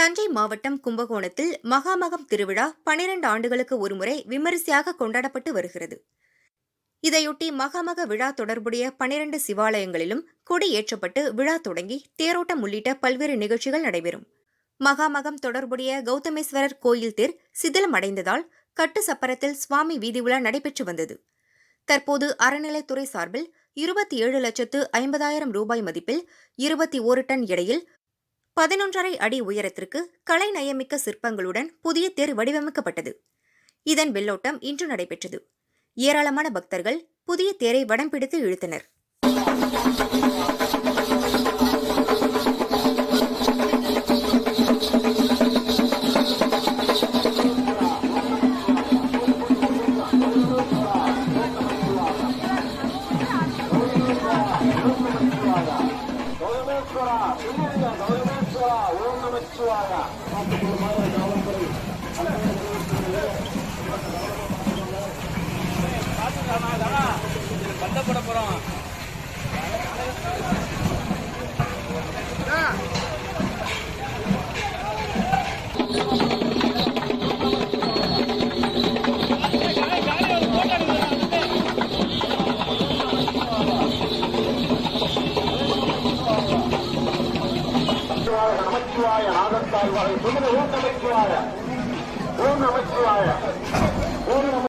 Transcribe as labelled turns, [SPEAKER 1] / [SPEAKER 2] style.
[SPEAKER 1] தஞ்சை மாவட்டம் கும்பகோணத்தில் மகாமகம் திருவிழா பனிரெண்டு ஆண்டுகளுக்கு ஒருமுறை விமரிசையாக கொண்டாடப்பட்டு வருகிறது. இதையொட்டி மகாமக விழா தொடர்புடைய பனிரெண்டு சிவாலயங்களிலும் கொடி ஏற்றப்பட்டு விழா தொடங்கி தேரோட்டம் உள்ளிட்ட பல்வேறு நிகழ்ச்சிகள் நடைபெறும். மகாமகம் தொடர்புடைய கௌதமேஸ்வரர் கோயில் தேர் சிதிலம் அடைந்ததால் கட்டு சப்பரத்தில் சுவாமி வீதி உலா நடைபெற்று வந்தது. தற்போது அறநிலைத்துறை சார்பில் இருபத்தி ஏழு லட்சத்து ஐம்பதாயிரம் ரூபாய் மதிப்பில் இருபத்தி ஓரு டன் எடையில் பதினொன்றரை அடி உயரத்திற்கு கலை நயமிக்க சிற்பங்களுடன் புதிய தேர் வடிவமைக்கப்பட்டது. இதன் வெள்ளோட்டம் இன்று நடைபெற்றது. ஏராளமான பக்தர்கள் புதிய தேரை வடம் பிடித்து இழுத்தனர்.
[SPEAKER 2] Oh, பரமேஸ்வரா பரமேஸ்வரா ஓம் நமச்சிவாயா
[SPEAKER 3] காவல்துறை பந்தப்பட போறோம்
[SPEAKER 2] நமச்சிவாய நாதத்தாழ்வாரை சொல்லுங்க